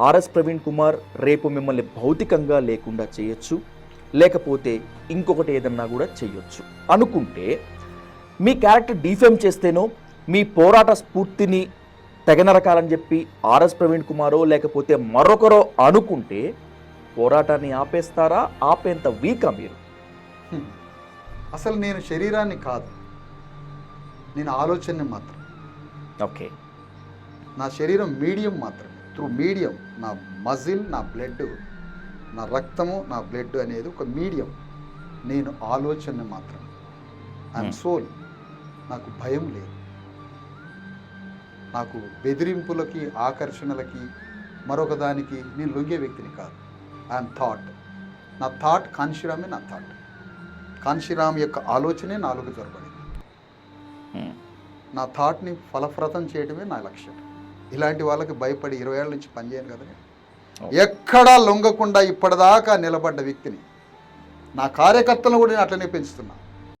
RS Praveen Kumar రేపు మిమ్మల్ని భౌతికంగా లేకుండా చేయొచ్చు. లేకపోతే ఇంకొకటి ఏదన్నా కూడా చేయొచ్చు. అనుకుంటే మీ క్యారెక్టర్ డిఫేమ్ చేస్తేనో మీ పోరాట స్ఫూర్తిని తెగనరకాలని చెప్పి ఆర్ఎస్ ప్రవీణ్ కుమారో లేకపోతే మరొకరో అనుకుంటే పోరాటాన్ని ఆపేస్తారా? ఆపేంత వీకా మీరు. అసలు నేను శరీరాన్ని కాదు. నేను ఆలోచనని మాత్రం. ఓకే. నా శరీరం మీడియం మాత్రమే. త్రూ మీడియం నా మజిల్ నా బ్లడ్ నా రక్తము నా బ్లడ్ అనేది ఒక మీడియం నేను ఆలోచన మాత్రం. I'm Hmm. సోల్ నాకు భయం లేదు. నాకు బెదిరింపులకి ఆకర్షణలకి మరొక దానికి నేను లొంగే వ్యక్తిని కాదు. ఐఎమ్ థాట్ నా థాట్ కాన్షిరామే నా థాట్ కాన్షిరామ్ యొక్క ఆలోచనే నాలుగు జరపడింది Hmm. నా థాట్ని ఫలప్రదం చేయడమే నా లక్ష్యం. ఇలాంటి వాళ్ళకి భయపడి ఇరవై ఏళ్ళ నుంచి పనిచేయను కదా. ఎక్కడా లొంగకుండా ఇప్పటిదాకా నిలబడ్డ వ్యక్తిని. నా కార్యకర్తలను కూడా నేను అట్లనే పెంచుతున్నా.